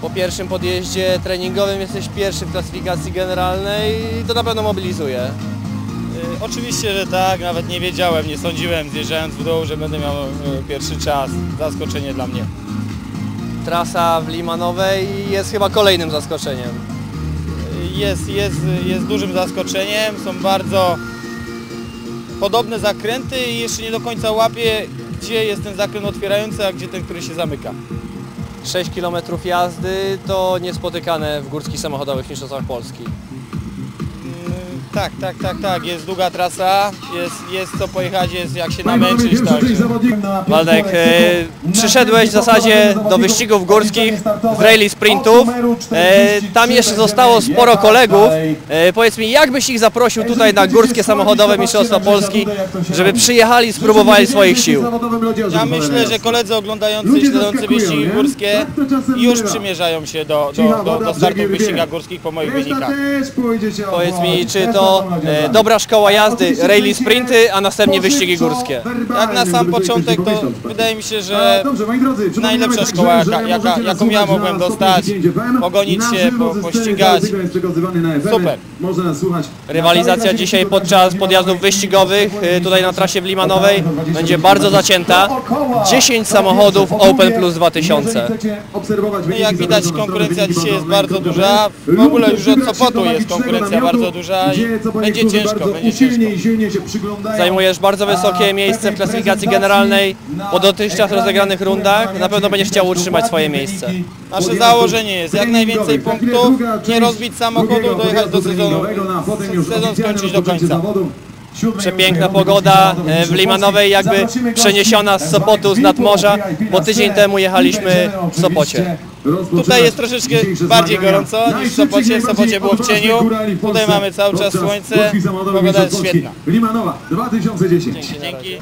Po pierwszym podjeździe treningowym jesteś pierwszy w klasyfikacji generalnej i to na pewno mobilizuje. Y, Oczywiście, że tak, nawet nie wiedziałem, nie sądziłem zjeżdżając w dół, że będę miał y, pierwszy czas. Zaskoczenie dla mnie. Trasa w Limanowej jest chyba kolejnym zaskoczeniem. Y, Jest, jest, jest dużym zaskoczeniem, są bardzo podobne zakręty i jeszcze nie do końca łapię, gdzie jest ten zakręt otwierający, a gdzie ten, który się zamyka. 6 km jazdy to niespotykane w górskich samochodowych mistrzostwach Polski. Tak, tak, tak, tak, jest długa trasa, jest, jest co pojechać, jest jak się namęczyć, tak. Waldek, e, przyszedłeś w zasadzie do wyścigów górskich, z rally sprintów. E, tam jeszcze zostało sporo kolegów. E, powiedz mi, jak byś ich zaprosił tutaj na górskie samochodowe mistrzostwa Polski, żeby przyjechali i spróbowali swoich sił? Ja myślę, że koledzy oglądający i śledzący wyścigi górskie już przymierzają się do, do, do, do startu w wyścigach górskich po moich wynikach. Powiedz mi, czy to e, dobra szkoła jazdy, rally sprinty, a następnie wyścigi górskie? Jak na sam początek, to wydaje mi się, że najlepsza szkoła, jaka, jaka, jaką ja mogłem dostać, pogonić się, po, pościgać. Super. Rywalizacja dzisiaj podczas podjazdów wyścigowych e, tutaj na trasie w Limanowej będzie bardzo zacięta. 10 samochodów Open Plus 2000. No i jak widać konkurencja dzisiaj jest bardzo duża. W ogóle już od Sopotu jest konkurencja bardzo duża i będzie ciężko, będzie ciężko. Zajmujesz bardzo wysokie miejsce w klasyfikacji generalnej po dotychczas rozegranych rundach. Na pewno będziesz chciał utrzymać swoje miejsce. Nasze założenie jest jak najwięcej punktów, nie rozbić samochodu, dojechać do sezonu, sezon skończyć do końca. Przepiękna pogoda e, w Limanowej, jakby przeniesiona z Sopotu, z nadmorza, bo tydzień temu jechaliśmy w Sopocie. Tutaj jest troszeczkę bardziej gorąco niż w Sopocie. W Sopocie było w cieniu. Tutaj mamy cały czas słońce. Pogoda jest świetna. Limanowa 2010. Dzięki, dzięki.